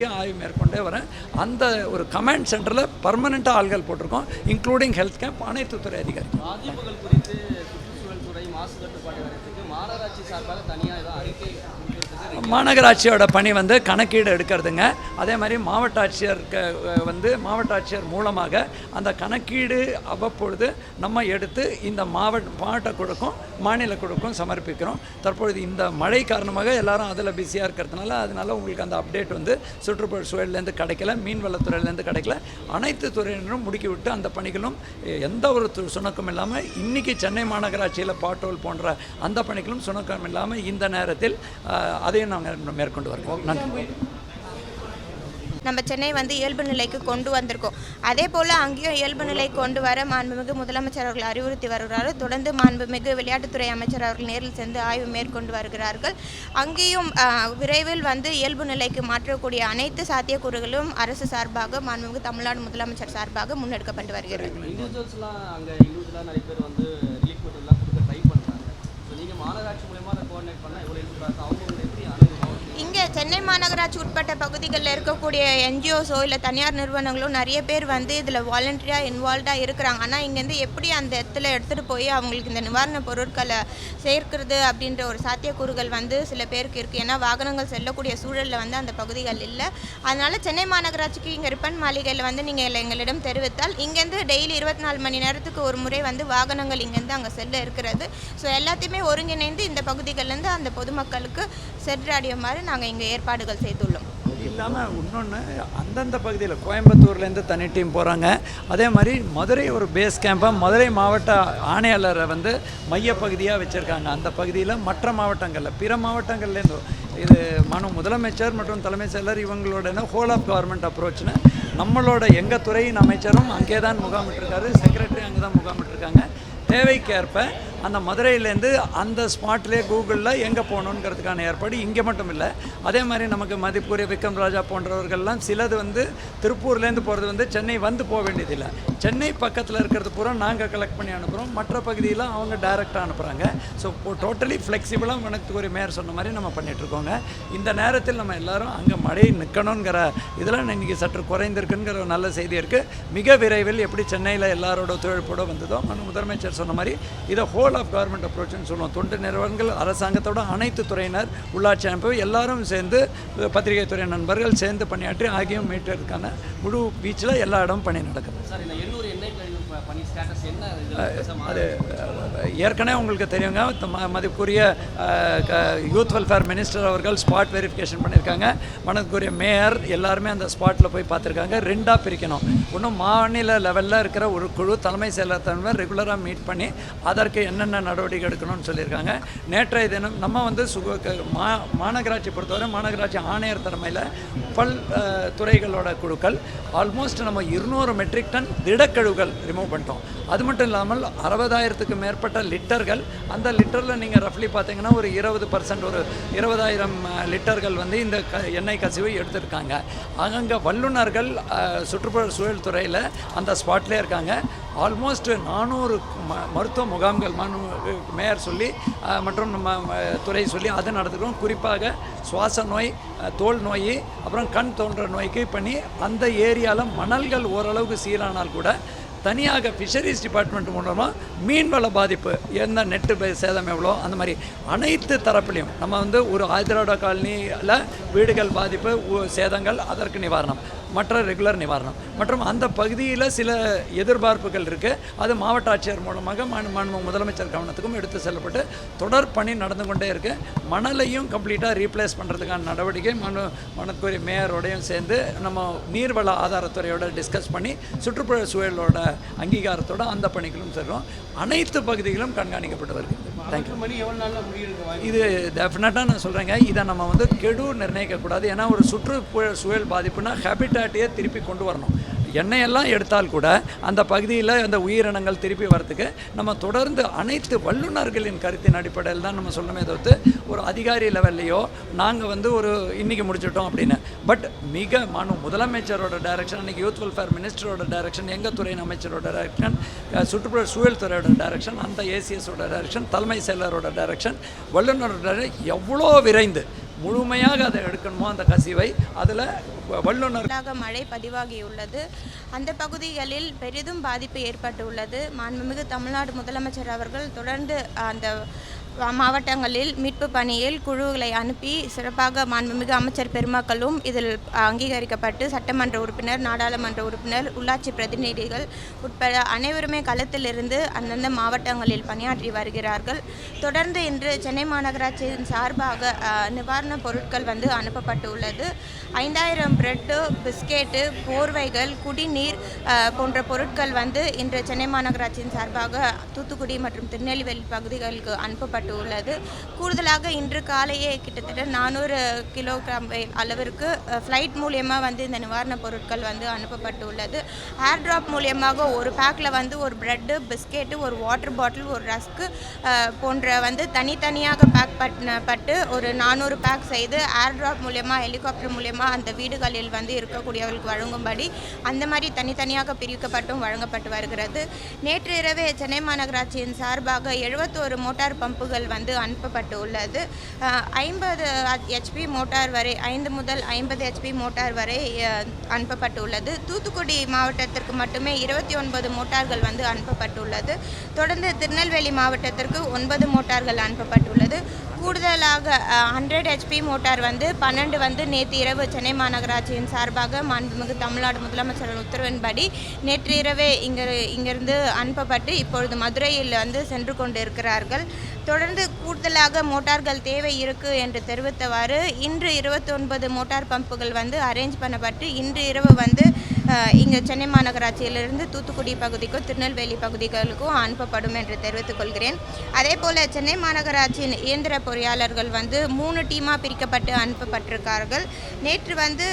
ஆய்வு மேற்கொண்டே வரேன். அந்த ஒரு கமாண்ட் சென்டரில் பர்மனெண்ட்டாக ஆள்கள் போட்டிருக்கோம் இன்க்ளூடிங் ஹெல்த் கேம்ப் அனைத்து துறை அதிகாரி பாதிப்புகள் குறித்து சுற்றுச்சூழல் துறை மாசு கட்டுப்பாடு வாரியத்துக்கு மாநகராட்சி சார்பாக தனியாக ஏதோ அறிக்கை மாநகராட்சியோட பணி வந்து கணக்கீடு எடுக்கிறதுங்க. அதே மாதிரி மாவட்ட ஆட்சியருக்கு வந்து மாவட்ட ஆட்சியர் மூலமாக அந்த கணக்கீடு அவ்வப்பொழுது நம்ம எடுத்து இந்த மாவட்ட மாவட்ட குழுக்கும் மாநில குழுக்கும் சமர்ப்பிக்கிறோம். தற்பொழுது இந்த மழை காரணமாக எல்லாரும் அதில் பிஸியாக இருக்கிறதுனால அதனால உங்களுக்கு அந்த அப்டேட் வந்து சுற்றுப்புற சூழல்லேருந்து கிடைக்கல மீன்வளத்துறையிலேருந்து கிடைக்கல. அனைத்து துறையினரும் முடுக்கிவிட்டு அந்த பணிகளும் எந்த ஒரு சுணக்கம் இல்லாமல் இன்றைக்கி சென்னை மாநகராட்சியில் பாட்டோல் போன்ற அந்த பணிகளும் சுணக்கம் இல்லாமல் இந்த நேரத்தில் அதே அதையும் நாங்கள் மேற்கொண்டு வருகிறோம். நன்றி. நம்ம சென்னை வந்து இயல்பு நிலைக்கு கொண்டு வந்திருக்கோம். அதே போல் அங்கேயும் இயல்பு நிலை கொண்டு வர மாண்புமிகு முதலமைச்சர் அவர்கள் அறிவுறுத்தி வருகிறார். தொடர்ந்து மாண்புமிகு விளையாட்டுத்துறை அமைச்சர் அவர்கள் நேரில் சென்று ஆய்வு மேற்கொண்டு வருகிறார்கள். அங்கேயும் விரைவில் வந்து இயல்பு நிலைக்கு மாற்றக்கூடிய அனைத்து சாத்தியக்கூறுகளும் அரசு சார்பாக மாண்புமிகு தமிழ்நாடு முதலமைச்சர் சார்பாக முன்னெடுக்கப்பட்டு வருகிறது. மாநகராட்சி மூலயமா அதை கோஆர்டினேட் பண்ணால் எவ்வளோ இங்கே சென்னை மாநகராட்சி உட்பட்ட பகுதிகளில் இருக்கக்கூடிய என்ஜிஓஸோ இல்லை தனியார் நிறுவனங்களோ நிறைய பேர் வந்து இதில் வாலண்டரியாக இன்வால்வ்டாக இருக்கிறாங்க. ஆனால் இங்கேருந்து எப்படி அந்த இடத்துல எடுத்துகிட்டு போய் அவங்களுக்கு இந்த நிவாரணப் பொருட்களை சேர்க்கிறது அப்படின்ற ஒரு சாத்தியக்கூறுகள் வந்து சில பேருக்கு இருக்குது ஏன்னா வாகனங்கள் செல்லக்கூடிய சூழலில் வந்து அந்த பகுதிகள் இல்லை. அதனால் சென்னை மாநகராட்சிக்கு இங்கே ரிப்பன் மாளிகையில் வந்து நீங்கள் எங்களிடம் தெரிவித்தால் இங்கேருந்து டெய்லி இருபத்தி நாலு மணி நேரத்துக்கு ஒரு முறை வந்து வாகனங்கள் இங்கேருந்து அங்கே செல்ல இருக்கிறது. ஸோ எல்லாத்தையுமே ஒருங்கிணைந்து இந்த பகுதிகள்லேருந்து அந்த பொதுமக்களுக்கு சென்றடையுமாறு நாங்கள் இங்கே ஏற்பாடு ஏற்பாடுகள் செய்துள்ளோம். இல்லாமல் இன்னொன்று அந்தந்த பகுதியில் கோயம்புத்தூர்லேருந்து தனி டீம் போகிறாங்க அதே மாதிரி மதுரை ஒரு பேஸ் கேம்பாக மதுரை மாவட்ட ஆணையாளரை வந்து மையப்பகுதியாக வச்சுருக்காங்க. அந்த பகுதியில் மற்ற மாவட்டங்களில் பிற மாவட்டங்கள்லேருந்து இது மனு முதலமைச்சர் மற்றும் தலைமைச் செயலர் இவங்களோட ஹோல் ஆஃப் கவர்மெண்ட் அப்ரோச்னு நம்மளோட எங்கள் துறையின் அமைச்சரும் அங்கே தான் முகாமிட்டிருக்காரு. செக்ரட்டரி அங்கே தான் முகாமிட்டிருக்காங்க. தேவைக்கேற்ப அந்த மதுரையிலேருந்து அந்த ஸ்பாட்லேயே கூகுளில் எங்கே போகணுங்கிறதுக்கான ஏற்பாடு இங்கே மட்டும் இல்லை. அதே மாதிரி நமக்கு மதிப்புரிய விக்ரம் ராஜா போன்றவர்கள்லாம் சிலது வந்து திருப்பூர்லேருந்து போகிறது வந்து சென்னை வந்து போக வேண்டியதில்லை. சென்னை பக்கத்தில் இருக்கிறது பூரா நாங்கள் கலெக்ட் பண்ணி அனுப்புகிறோம் மற்ற பகுதியில் அவங்க டைரெக்டாக அனுப்புகிறாங்க ஸோ டோட்டலி ஃப்ளெக்சிபிளாக ஒரு மேயர் சொன்ன மாதிரி நம்ம பண்ணிகிட்ருக்கோங்க இந்த நேரத்தில் நம்ம எல்லாரும் அங்கே மழை நிற்கணுங்கிற இதெல்லாம் இன்றைக்கி சற்று குறைந்திருக்குங்கிற ஒரு நல்ல செய்தி இருக்குது மிக விரைவில் எப்படி சென்னையில் எல்லாரோட ஒத்துழைப்போடு வந்ததோ முதலமைச்சர் சொன்ன மாதிரி இதை ஹோல் ஆஃப் கவர்மெண்ட் அப்ரோச்னு சொல்லுவோம். தொண்டு நிறுவனங்கள் அரசாங்கத்தோட அனைத்து துறையினர் உள்ளாட்சி அமைப்பு எல்லாரும் சேர்ந்து பத்திரிகை துறை நண்பர்கள் சேர்ந்து பணியாற்றி ஆகியும் மீட்டருக்கான முழு பீச்சில் எல்லா இடமும் பணி நடக்குது. சார் இந்த எண்ணூறு அது ஏற்கனவே உங்களுக்கு தெரியுங்க மதிப்புக்குரிய யூத் வெல்ஃபேர் மினிஸ்டர் அவர்கள் ஸ்பாட் வெரிஃபிகேஷன் பண்ணியிருக்காங்க மனதுக்குரிய மேயர் எல்லாருமே அந்த ஸ்பாட்டில் போய் பார்த்துருக்காங்க. ரெண்டாக பிரிக்கணும். இன்னும் மாநில லெவலில் இருக்கிற ஒரு குழு தலைமை செயலர் தலைவர் ரெகுலராக மீட் பண்ணி அதற்கு என்னென்ன நடவடிக்கை எடுக்கணும்னு சொல்லியிருக்காங்க. நேற்றைய தினம் நம்ம வந்து சுக மா மாநகராட்சி பொறுத்தவரை மாநகராட்சி ஆணையர் தலைமையில் பல் துறைகளோட குழுக்கள் ஆல்மோஸ்ட் நம்ம இருநூறு மெட்ரிக் டன் திடக்கழிவுகள் ரிமூவ் பண்ணிட்டோம். அது மட்டும் இல்லாமல் அறுபதாயிரத்துக்கு மேற்பட்ட லிட்டர்கள் அந்த லிட்டரில் நீங்கள் ரஃப்லி பார்த்தீங்கன்னா ஒரு இருபது பர்சன்ட் ஒரு இருபதாயிரம் லிட்டர்கள் வந்து இந்த க எண்ணெய் கசிவை எடுத்திருக்காங்க. அங்கங்கே வல்லுநர்கள் சுற்றுப்புற சூழல் துறையில் அந்த ஸ்பாட்லேயே இருக்காங்க. ஆல்மோஸ்ட் நானூறு ம மருத்துவ முகாம்கள் மனு மேயர் சொல்லி மற்றும் நம்ம துறை சொல்லி அது நடத்துகிறோம் குறிப்பாக சுவாச நோய் தோல் நோய் அப்புறம் கண் தோன்ற நோய்க்கு பண்ணி அந்த ஏரியாவில் மணல்கள் ஓரளவுக்கு சீரானால் கூட தனியாக ஃபிஷரிஸ் டிபார்ட்மெண்ட் மூலமாக மீன்வள பாதிப்பு எந்த நெட்டு சேதம் எவ்வளோ அந்த மாதிரி அனைத்து தரப்புலையும் நம்ம வந்து ஒரு ஆதிராட காலனியில் வீடுகள் பாதிப்பு சேதங்கள் அதற்கு நிவாரணம். மற்ற ரெகுலர் நிவாரணம். மற்றும் அந்த பகுதியில் சில எதிர்பார்ப்புகள் இருக்குது அது மாவட்ட ஆட்சியர் மூலமாக மாண்பு முதலமைச்சர் கவனத்துக்கும் எடுத்து செல்லப்பட்டு தொடர் பணி நடந்து கொண்டே இருக்குது மணலையும் கம்ப்ளீட்டாக ரீப்ளேஸ் பண்ணுறதுக்கான நடவடிக்கை மனு மனக்குரிய மேயரோடையும் சேர்ந்து நம்ம நீர்வள ஆதாரத்துறையோட டிஸ்கஸ் பண்ணி சுற்றுப்புற சூழலோட அங்கீகாரத்தோட அந்த பணிகளும் செல்வோம் அனைத்து பகுதிகளும் கண்காணிக்கப்பட்டு வருகிறது தேங்க்யூ இது டெஃபினட்டாக நான் சொல்கிறேங்க இதை நம்ம வந்து கெடு நிர்ணயிக்கக்கூடாது ஏன்னா ஒரு சுற்றுப்புற சூழல் பாதிப்புனா ஹேபிட்டாட்டையே திருப்பி கொண்டு வரணும். எண்ணெயெல்லாம் எடுத்தால் கூட அந்த பகுதியில் அந்த உயிரினங்கள் திருப்பி வரத்துக்கு நம்ம தொடர்ந்து அனைத்து வல்லுநர்களின் கருத்தின் அடிப்படையில் தான் நம்ம சொல்லணுமே தவிர்த்து ஒரு அதிகாரி லெவல்லையோ நாங்கள் வந்து ஒரு இன்னைக்கு முடிச்சிட்டோம் அப்படின்னு. பட் மிக மனு முதலமைச்சரோட டைரக்ஷன் அன்றைக்கி யூத் வெல்ஃபேர் மினிஸ்டரோட டைரக்ஷன் எங்கள் துறையின் அமைச்சரோட டைரக்ஷன் சுற்றுப்புற சூழல் துறையோட டைரக்ஷன் அந்த ஏசிஎஸோட டைரக்ஷன் தலைமை செயலரோட டைரக்ஷன் வல்லுநரோட எவ்வளோ விரைந்து. முழுமையாக அதை எடுக்கணுமோ அந்த கசிவை அதில் வல்லுநர் மழை பதிவாகியுள்ளது. அந்த பகுதிகளில் பெரிதும் பாதிப்பு ஏற்பட்டுள்ளது. மாண்புமிகு தமிழ்நாடு முதலமைச்சர் அவர்கள் தொடர்ந்து அந்த மாவட்டங்களில் மீட்பு பணியில் குழுக்களை அனுப்பி சிறப்பாக மாண்புமிகு அமைச்சர் பெருமக்களும் இதில் அங்கீகரிக்கப்பட்டு சட்டமன்ற உறுப்பினர் நாடாளுமன்ற உறுப்பினர் உள்ளாட்சி பிரதிநிதிகள் உட்பட அனைவருமே களத்திலிருந்து அந்தந்த மாவட்டங்களில் பணியாற்றி வருகிறார்கள். தொடர்ந்து இன்று சென்னை மாநகராட்சியின் சார்பாக நிவாரணப் பொருட்கள் வந்து அனுப்பப்பட்டு உள்ளது ஐந்தாயிரம் பிரெட்டு பிஸ்கெட்டு போர்வைகள் குடிநீர் போன்ற பொருட்கள் வந்து இன்று சென்னை மாநகராட்சியின் சார்பாக தூத்துக்குடி மற்றும் திருநெல்வேலி பகுதிகளுக்கு அனுப்பப்பட்டு உள்ளது கூடுதலாக இன்று காலையே கிட்டத்தட்ட நானூறு கிலோகிராம் அளவிற்கு ஃப்ளைட் மூலியமாக வந்து இந்த நிவாரணப் பொருட்கள் வந்து அனுப்பப்பட்டுள்ளது. ஏர் ட்ராப் மூலியமாக ஒரு பேக்கில் வந்து ஒரு ப்ரெட்டு பிஸ்கெட்டு ஒரு வாட்டர் பாட்டில் ஒரு ரஸ்க்கு போன்ற வந்து தனித்தனியாக பேக் பட்டு ஒரு நானூறு பேக் செய்து ஏர் ட்ராப் மூலயமா ஹெலிகாப்டர் மூலியமாக அந்த வீடுகளில் வந்து இருக்கக்கூடியவர்களுக்கு வழங்கும்படி அந்த மாதிரி தனித்தனியாக பிரிக்கப்பட்டும் வழங்கப்பட்டு வருகிறது. நேற்று இரவே சென்னை மாநகராட்சியின் சார்பாக எழுபத்தோரு மோட்டார் பம்புகள் வந்து அனுப்பப்பட்டு உள்ளது ஐம்பது ஹெச்பி மோட்டார் வரை ஐந்து முதல் ஐம்பது ஹெச்பி மோட்டார் வரை அஹ், அனுப்பப்பட்டுள்ளது. தூத்துக்குடி மாவட்டத்திற்கு மட்டுமே இருபத்தி ஒன்பது மோட்டார்கள் வந்து அனுப்பப்பட்டுள்ளது. தொடர்ந்து திருநெல்வேலி மாவட்டத்திற்கு ஒன்பது மோட்டார்கள் அனுப்பப்பட்டுள்ளது. கூடுதலாக ஹண்ட்ரட் ஹெச்பி மோட்டார் வந்து பன்னெண்டு வந்து நேற்று இரவு சென்னை மாநகராட்சியின் சார்பாக மாண்புமிகு தமிழ்நாடு முதலமைச்சர் உத்தரவின்படி நேற்று இரவே இங்கே இங்கிருந்து அனுப்பப்பட்டு இப்பொழுது மதுரையில் வந்து சென்று கொண்டிருக்கிறார்கள். தொடர்ந்து கூடுதலாக மோட்டார்கள் தேவை இருக்கு என்று தெரிவித்தவாறு இன்று இருபத்தொன்பது மோட்டார் பம்புகள் வந்து அரேஞ்ச் பண்ணப்பட்டு இன்று இரவு வந்து இங்கே சென்னை மாநகராட்சியிலிருந்து தூத்துக்குடி பகுதிக்கும் திருநெல்வேலி பகுதிகளுக்கும் அனுப்பப்படும் என்று தெரிவித்துக் கொள்கிறேன். அதே போல் சென்னை மாநகராட்சியின் இயந்திர பொறியாளர்கள் வந்து மூணு டீமாக பிரிக்கப்பட்டு அனுப்பப்பட்டிருக்கார்கள். நேற்று வந்து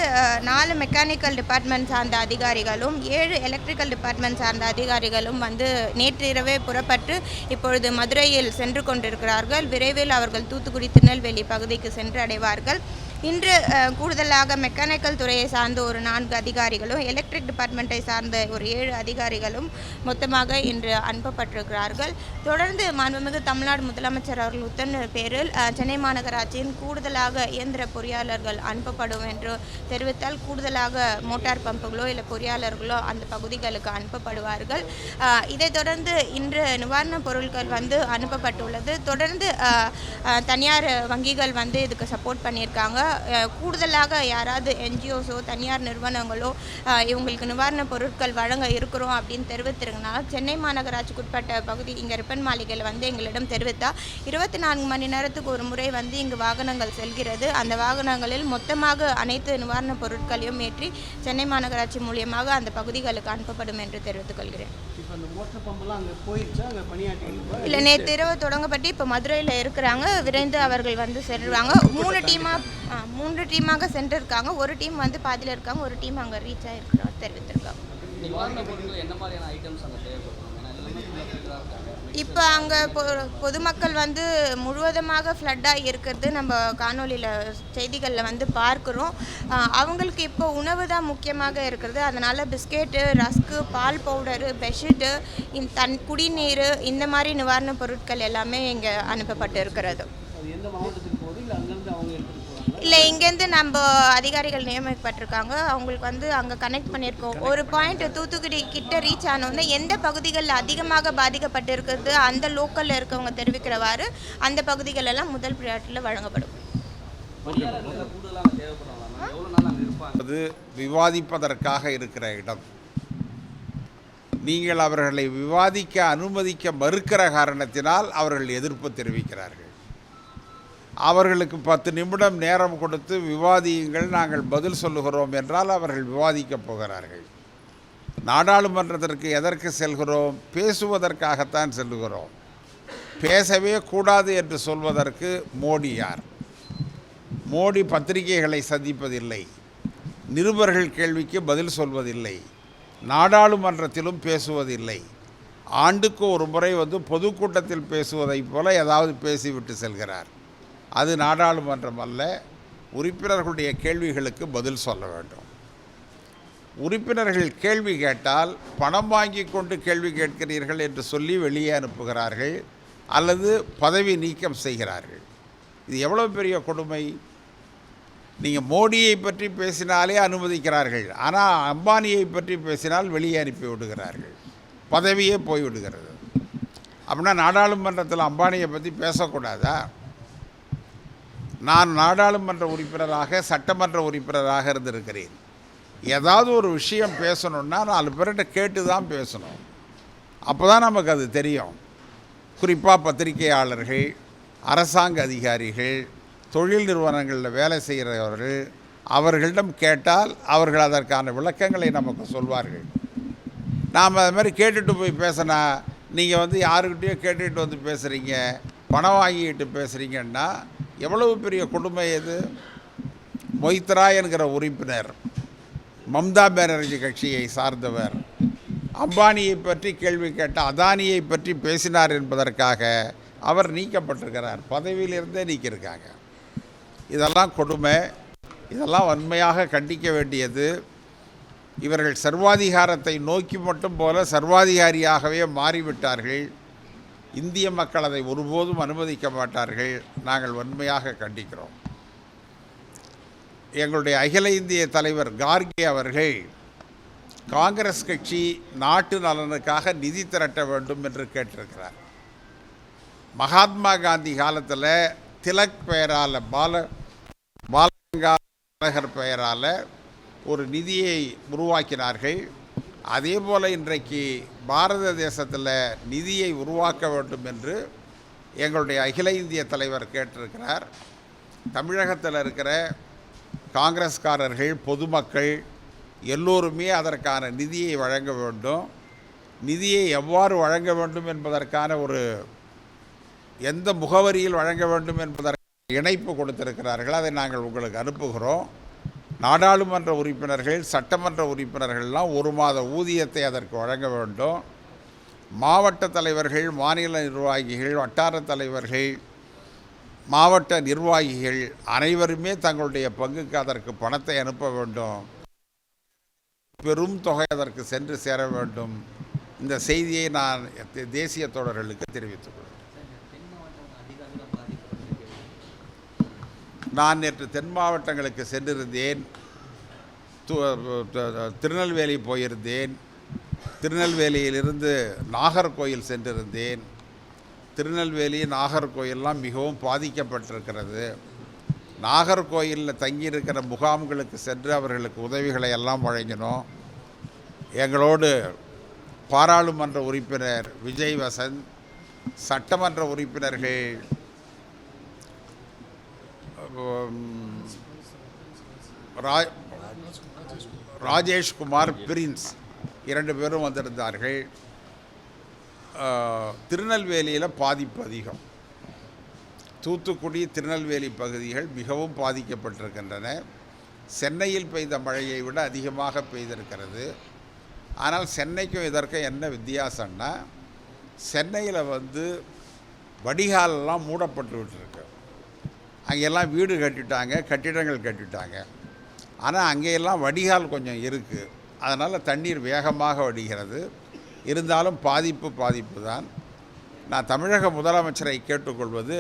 நாலு மெக்கானிக்கல் டிபார்ட்மெண்ட் சார்ந்த அதிகாரிகளும் ஏழு எலக்ட்ரிக்கல் டிபார்ட்மெண்ட் சார்ந்த அதிகாரிகளும் வந்து நேற்று இரவே புறப்பட்டு இப்பொழுது மதுரையில் சென்று கொண்டிருக்கிறார்கள். விரைவில் அவர்கள் தூத்துக்குடி திருநெல்வேலி பகுதிக்கு சென்று அடைவார்கள் இன்று கூடுதலாக மெக்கானிக்கல் துறையை சார்ந்த ஒரு நான்கு அதிகாரிகளும் எலக்ட்ரிக் டிபார்ட்மெண்ட்டை சார்ந்த ஒரு ஏழு அதிகாரிகளும் மொத்தமாக இன்று அனுப்பப்பட்டிருக்கிறார்கள். தொடர்ந்து மாண்புமிகு தமிழ்நாடு முதலமைச்சர் அவர்கள் உத்தரவு பேரில் சென்னை மாநகராட்சியின் கூடுதலாக இயந்திர பொறியாளர்கள் அனுப்பப்படும் என்று தெரிவித்தால் கூடுதலாக மோட்டார் பம்புகளோ இல்லை பொறியாளர்களோ அந்த பகுதிகளுக்கு அனுப்பப்படுவார்கள். இதைத் தொடர்ந்து இன்று நிவாரணப் பொருட்கள் வந்து அனுப்பப்பட்டுள்ளது. தொடர்ந்து தனியார் வங்கிகள் வந்து இதுக்கு சப்போர்ட் பண்ணியிருக்காங்க. கூடுதலாக யாராவது என்ஜிஓஸோ தனியார் நிறுவனங்களோ இவங்களுக்கு நிவாரணப் பொருட்கள் வழங்க இருக்கிறோம் அப்படின்னு தெரிவித்திருந்தா சென்னை மாநகராட்சிக்கு உட்பட்ட பகுதி இங்கே ரிப்பன் மாளிகையில் வந்து எங்களிடம் தெரிவித்தா இருபத்தி நான்கு மணி நேரத்துக்கு ஒரு முறை வந்து இங்கு வாகனங்கள் செல்கிறது. அந்த வாகனங்களில் மொத்தமாக அனைத்து நிவாரணப் பொருட்களையும் ஏற்றி சென்னை மாநகராட்சி மூலியமாக அந்த பகுதிகளுக்கு அனுப்பப்படும் என்று தெரிவித்துக் கொள்கிறேன். இல்லை நேற்று இரவு தொடங்கப்பட்டு இப்போ மதுரையில் இருக்கிறாங்க. விரைந்து அவர்கள் வந்து செல்வாங்க. மூணு டீமாக மூன்று டீமாக சென்றிருக்காங்க ஒரு டீம் வந்து பாதியில் இருக்காங்க ஒரு டீம் அங்கே ரீச் ஆகிருக்கிறோம் தெரிவித்திருக்காங்க. இப்போ அங்கே பொ பொதுமக்கள் வந்து முழுவதுமாக ஃப்ளட்டாக இருக்கிறது நம்ம காணொலியில் செய்திகளில் வந்து பார்க்குறோம். அவங்களுக்கு இப்போ உணவு தான் முக்கியமாக இருக்கிறது அதனால் பிஸ்கெட்டு ரஸ்க்கு பால் பவுடரு பெட்ஷீட்டு தன் குடிநீர் இந்த மாதிரி நிவாரணப் பொருட்கள் எல்லாமே இங்கே அனுப்பப்பட்டு இருக்கிறது அது எந்த மாவட்டத்துக்கு போகுது இல்லை இங்கேருந்து நம்ம அதிகாரிகள் நியமிக்கப்பட்டிருக்காங்க. அவங்களுக்கு வந்து அங்கே கனெக்ட் பண்ணியிருக்கோம். ஒரு பாயிண்ட் தூத்துக்குடி கிட்ட ரீச் ஆனோடனே எந்த பகுதிகளில் அதிகமாக பாதிக்கப்பட்டு இருக்கிறது அந்த லோக்கலில் இருக்கவங்க தெரிவிக்கிறவாறு அந்த பகுதிகள் எல்லாம் முதல் ப்ரியாரிட்டியில் வழங்கப்படும். அது விவாதிப்பதற்காக இருக்கிற இடம். நீங்கள் அவர்களை விவாதிக்க அனுமதிக்க மறுக்கிற காரணத்தினால் அவர்கள் எதிர்ப்பு தெரிவிக்கிறார்கள். அவர்களுக்கு பத்து நிமிடம் நேரம் கொடுத்து விவாதியுங்கள் நாங்கள் பதில் சொல்லுகிறோம் என்றால் அவர்கள் விவாதிக்கப் போகிறார்கள். நாடாளுமன்றத்திற்கு எதற்கு செல்கிறோம்? பேசுவதற்காகத்தான் செல்லுகிறோம். பேசவே கூடாது என்று சொல்வதற்கு மோடி யார்? மோடி பத்திரிகைகளை சந்திப்பதில்லை. நிருபர்கள் கேள்விக்கு பதில் சொல்வதில்லை. நாடாளுமன்றத்திலும் பேசுவதில்லை. ஆண்டுக்கு ஒரு முறை வந்து பொதுக்கூட்டத்தில் பேசுவதைப் போல ஏதாவது பேசிவிட்டு செல்கிறார். அது நாடாளுமன்றம் அல்ல உறுப்பினர்களுடைய கேள்விகளுக்கு பதில் சொல்ல வேண்டும். உறுப்பினர்கள் கேள்வி கேட்டால் பணம் வாங்கி கொண்டு கேள்வி கேட்கிறீர்கள் என்று சொல்லி வெளியே அனுப்புகிறார்கள் அல்லது பதவி நீக்கம் செய்கிறார்கள். இது எவ்வளோ பெரிய கொடுமை? நீங்கள் மோடியை பற்றி பேசினாலே அனுமதிக்கிறார்கள். ஆனால் அம்பானியை பற்றி பேசினால் வெளியே அனுப்பி விடுகிறார்கள். பதவியே போய்விடுகிறது அப்படின்னா நாடாளுமன்றத்தில் அம்பானியை பற்றி பேசக்கூடாதா? நான் நாடாளுமன்ற உறுப்பினராக சட்டமன்ற உறுப்பினராக இருந்திருக்கிறேன். ஏதாவது ஒரு விஷயம் பேசணுன்னா நாலு பேர்கிட்ட கேட்டு தான் பேசணும். அப்போ தான் நமக்கு அது தெரியும். குறிப்பாக பத்திரிகையாளர்கள் அரசாங்க அதிகாரிகள் தொழில் நிறுவனங்களில் வேலை செய்கிறவர்கள் அவர்களிடம் கேட்டால் அவர்கள் அதற்கான விளக்கங்களை நமக்கு சொல்வார்கள். நாம் அது மாதிரி கேட்டுட்டு போய் பேசினா நீங்கள் வந்து யாருக்கிட்டேயோ கேட்டுட்டு வந்து பேசுகிறீங்க பணம் வாங்கிக்கிட்டு பேசுகிறீங்கன்னா எவ்வளவு பெரிய கொடுமை இது? மொய்த்ரா என்கிற உறுப்பினர் மம்தா பானர்ஜி கட்சியை சார்ந்தவர் அம்பானியை பற்றி கேள்வி கேட்ட அதானியை பற்றி பேசினார் என்பதற்காக அவர் நீக்கப்பட்டிருக்கிறார். பதவியிலிருந்தே நீக்கியிருக்காங்க. இதெல்லாம் கொடுமை. இதெல்லாம் வன்மையாக கண்டிக்க வேண்டியது. இவர்கள் சர்வாதிகாரத்தை நோக்கி மட்டும் போல சர்வாதிகாரியாகவே மாறிவிட்டார்கள். இந்திய மக்கள் அதை ஒருபோதும் அனுமதிக்க மாட்டார்கள். நாங்கள் வன்மையாக கண்டிக்கிறோம். எங்களுடைய அகில இந்திய தலைவர் கார்கே அவர்கள் காங்கிரஸ் கட்சி நாட்டு நலனுக்காக நிதி திரட்ட வேண்டும் என்று கேட்டிருக்கிறார். மகாத்மா காந்தி காலத்தில் திலக் பெயரால் பால பாலகங்காதர் பெயரால் ஒரு நிதியை உருவாக்கினார்கள். அதே போல் இன்றைக்கு பாரத தேசத்தில் நிதியை உருவாக்க வேண்டும் என்று எங்களுடைய அகில இந்திய தலைவர் கேட்டிருக்கிறார். தமிழகத்தில் இருக்கிற காங்கிரஸ்காரர்கள் பொதுமக்கள் எல்லோருமே அதற்கான நிதியை வழங்க வேண்டும். நிதியை எவ்வாறு வழங்க வேண்டும் என்பதற்கான ஒரு எந்த முகவரியில் வழங்க வேண்டும் என்பதற்கு இணைப்பு கொடுத்திருக்கிறார்கள். அதை நாங்கள் உங்களுக்கு அனுப்புகிறோம். நாடாளுமன்ற உறுப்பினர்கள் சட்டமன்ற உறுப்பினர்கள்லாம் ஒரு மாத ஊதியத்தை அதற்கு வழங்க வேண்டும். மாவட்ட தலைவர்கள் மாநில நிர்வாகிகள் வட்டார தலைவர்கள் மாவட்ட நிர்வாகிகள் அனைவருமே தங்களுடைய பங்குக்கு அதற்கு பணத்தை அனுப்ப வேண்டும். பெரும் தொகை அதற்கு சென்று சேர வேண்டும். இந்த செய்தியை நான் தே- தேசிய தோழர்களுக்கு தெரிவித்துள்ளேன் கொள்கிறேன் நான் நேற்று தென் மாவட்டங்களுக்கு சென்றிருந்தேன். திருநெல்வேலி போயிருந்தேன். திருநெல்வேலியிலிருந்து நாகர்கோயில் சென்றிருந்தேன். திருநெல்வேலி நாகர்கோயிலெலாம் மிகவும் பாதிக்கப்பட்டிருக்கிறது. நாகர்கோயிலில் தங்கியிருக்கிற முகாம்களுக்கு சென்று அவர்களுக்கு உதவிகளை எல்லாம் வழங்கினோம். எங்களோடு பாராளுமன்ற உறுப்பினர் விஜய் வசந்த் சட்டமன்ற உறுப்பினர்கள் ராஜேஷ்குமார் பிரின்ஸ். இரண்டு பேரும் வந்திருந்தார்கள். திருநெல்வேலியில் பாதிப்பு அதிகம். தூத்துக்குடி திருநெல்வேலி பகுதிகள் மிகவும் பாதிக்கப்பட்டிருக்கின்றன. சென்னையில் பெய்த மழையை விட அதிகமாக பெய்திருக்கிறது. ஆனால் சென்னைக்கும் இதற்கும் என்ன வித்தியாசம்னா சென்னையில் வந்து வடிகாலெல்லாம் மூடப்பட்டு விட்டுருக்கு அங்கெல்லாம் வீடு கட்டிட்டாங்க கட்டிடங்கள் கட்டிட்டாங்க. ஆனால் அங்கேயெல்லாம் வடிகால் கொஞ்சம் இருக்குது அதனால் தண்ணீர் வேகமாக வடிகிறது. இருந்தாலும் பாதிப்பு பாதிப்பு தான். நான் தமிழக முதலமைச்சரை கேட்டுக்கொள்வது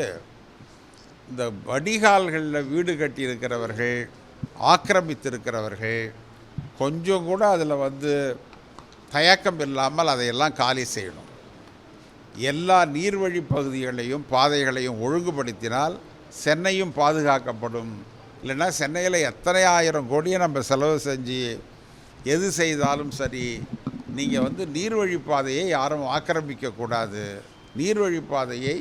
இந்த வடிகால்களில் வீடு கட்டியிருக்கிறவர்கள் ஆக்கிரமித்திருக்கிறவர்கள் கொஞ்சம் கூட அதில் வந்து தயக்கம் இல்லாமல் அதையெல்லாம் காலி செய்யணும். எல்லா நீர்வழி பகுதிகளையும் பாதைகளையும் ஒழுங்குபடுத்தினால் சென்னையும் பாதுகாக்கப்படும். இல்லைன்னா சென்னையில் எத்தனை ஆயிரம் கோடியை நம்ம செலவு செஞ்சு எது செய்தாலும் சரி நீங்கள் வந்து நீர்வழிப்பாதையை யாரும் ஆக்கிரமிக்கக்கூடாது நீர்வழிப்பாதையை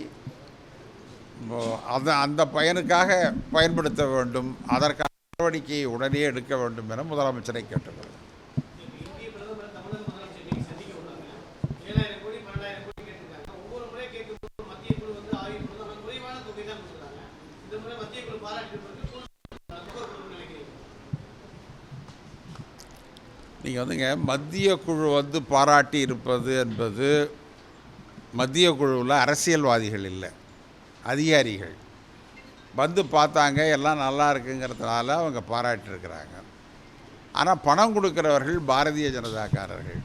அந்த அந்த பயனுக்காக பயன்படுத்த வேண்டும். அதற்கான நடவடிக்கையை உடனே எடுக்க வேண்டும் என முதலமைச்சரை கேட்டுக்கொள்கிறேன். நீங்கள் வந்துங்க மத்திய குழு வந்து பாராட்டி இருப்பது என்பது மத்திய குழுவில் அரசியல்வாதிகள் இல்லை அதிகாரிகள். வந்து பார்த்தாங்க எல்லாம் நல்லா இருக்குங்கிறதுனால அவங்க பாராட்டியிருக்கிறாங்க ஆனால் பணம் கொடுக்குறவர்கள் பாரதிய ஜனதாக்காரர்கள்.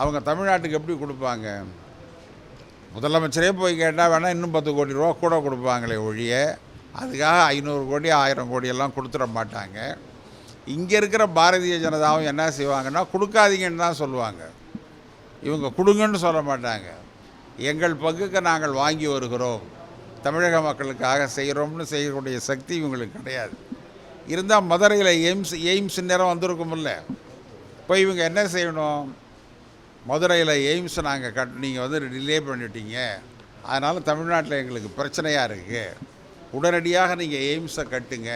அவங்க தமிழ்நாட்டுக்கு எப்படி கொடுப்பாங்க? முதலமைச்சரே போய் கேட்டால் வேணால் இன்னும் பத்து கோடி ரூபா கூட கொடுப்பாங்களே ஒழிய அதுக்காக ஐநூறு கோடி ஆயிரம் கோடியெல்லாம் கொடுத்துட மாட்டாங்க. இங்கே இருக்கிற பாரதிய ஜனதாவும் என்ன செய்வாங்கன்னா கொடுக்காதீங்கன்னு தான் சொல்லுவாங்க. இவங்க கொடுங்கன்னு சொல்ல மாட்டாங்க. எங்கள் பங்குக்கு நாங்கள் வாங்கி வருகிறோம். தமிழக மக்களுக்காக செய்கிறோம்னு செய்யக்கூடிய சக்தி இவங்களுக்கு கிடையாது. இருந்தால் மதுரையில் எய்ம்ஸ் எய்ம்ஸ் நேரம் வந்திருக்குமில்ல இப்போ இவங்க என்ன செய்யணும்? மதுரையில் எய்ம்ஸ் நாங்கள் கட் நீங்கள் வந்து டிலே பண்ணிட்டீங்க. அதனால் தமிழ்நாட்டில் எங்களுக்கு பிரச்சனையாக இருக்குது உடனடியாக நீங்கள் எய்ம்ஸை கட்டுங்க.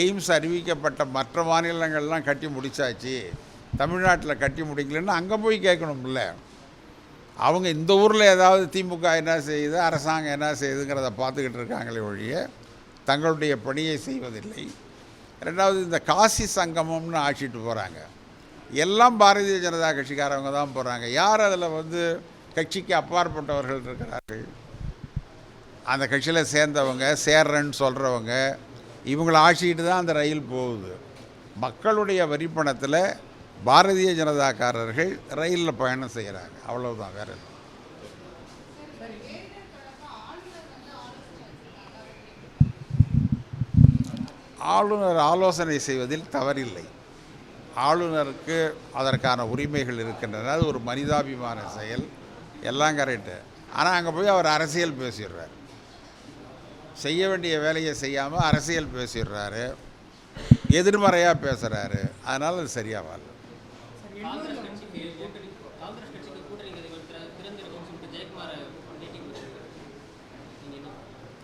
எய்ம்ஸ் அறிவிக்கப்பட்ட மற்ற மாநிலங்கள்லாம் கட்டி முடிச்சாச்சு. தமிழ்நாட்டில் கட்டி முடிக்கலன்னு அங்கே போய் கேட்கணும்ல. அவங்க இந்த ஊரில் ஏதாவது திமுக என்ன செய்யுது அரசாங்கம் என்ன செய்யுதுங்கிறத பார்த்துக்கிட்டு இருக்காங்களே ஒழிய தங்களுடைய பணியை செய்வதில்லை. ரெண்டாவது இந்த காசி சங்கமம்னு ஆட்சிட்டு போகிறாங்க எல்லாம் பாரதிய ஜனதா கட்சிக்காரவங்க தான் போகிறாங்க யார் அதில் வந்து கட்சிக்கு அப்பாற்பட்டவர்கள் இருக்கிறார்கள்? அந்த கட்சியில் சேர்ந்தவங்க சேர்றேன்னு சொல்கிறவங்க இவங்களை ஆட்சிக்கிட்டு தான் அந்த ரயில் போகுது. மக்களுடைய வரிப்பணத்தில் பாரதிய ஜனதாக்காரர்கள் ரயிலில் பயணம் செய்கிறாங்க அவ்வளவுதான் வேற ஆளுநர் ஆலோசனை செய்வதில் தவறில்லை. ஆளுநருக்கு அதற்கான உரிமைகள் இருக்கின்றன. அது ஒரு மனிதாபிமான செயல். எல்லாம் கரெக்டு ஆனால் அங்கே போய் அவர் அரசியல் பேசிடுறார். செய்ய வேண்டிய வேலையை செய்யாமல் அரசியல் பேசிடுறாரு. எதிர்மறையாக பேசுகிறாரு அதனால் அது சரியாக வரல. காங்கிரஸ் கட்சிக்கு கூட்டணி காங்கிரஸ் கட்சிக்கு கூட்டணி கதைகள் திற- திறந்திருக்கும்னு சொல்லிட்டு ஜெயக்குமார் பேட்டி கொடுத்திருக்காரு. நீங்க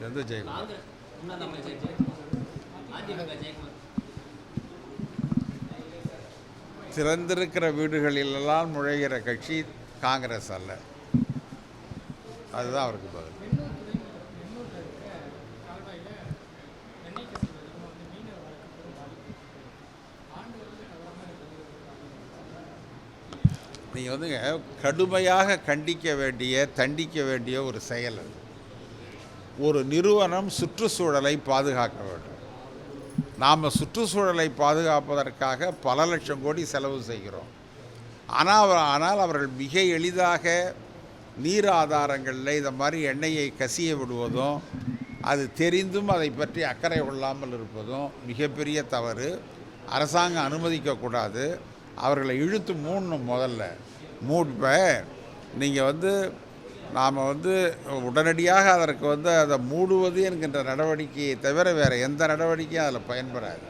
என்ன எந்த ஜெயம் காங்கிரஸ் முன்னாள் அமைச்சர் ஜெயக்குமார் அதிமுக ஜெயக்குமார் திறந்திருக்கிற வீடுகளிலெல்லாம் நுழைகிற கட்சி காங்கிரஸ் அல்ல. அதுதான் அவருக்கு பதில். நீங்கள் வந்துங்க கடுமையாக கண்டிக்க வேண்டிய தண்டிக்க வேண்டிய ஒரு செயல் அது. ஒரு நிறுவனம் சுற்றுச்சூழலை பாதுகாக்க வேண்டும். நாம் சுற்றுச்சூழலை பாதுகாப்பதற்காக பல லட்சம் கோடி செலவு செய்கிறோம். ஆனால் ஆனால் அவர்கள் மிக எளிதாக நீர் ஆதாரங்களில் இந்த மாதிரி எண்ணெயை கசிய விடுவதும் அது தெரிந்தும் அதை பற்றி அக்கறை கொள்ளாமல் இருப்பதும் மிகப்பெரிய தவறு. அரசாங்கம் அனுமதிக்கக்கூடாது அவர்களை இழுத்து மூடணும் முதல்ல. மூட்ப நீங்கள் வந்து நாம் வந்து உடனடியாக அதற்கு வந்து அதை மூடுவது என்கின்ற நடவடிக்கையை தவிர வேறு எந்த நடவடிக்கையும் அதில் பயன்படாது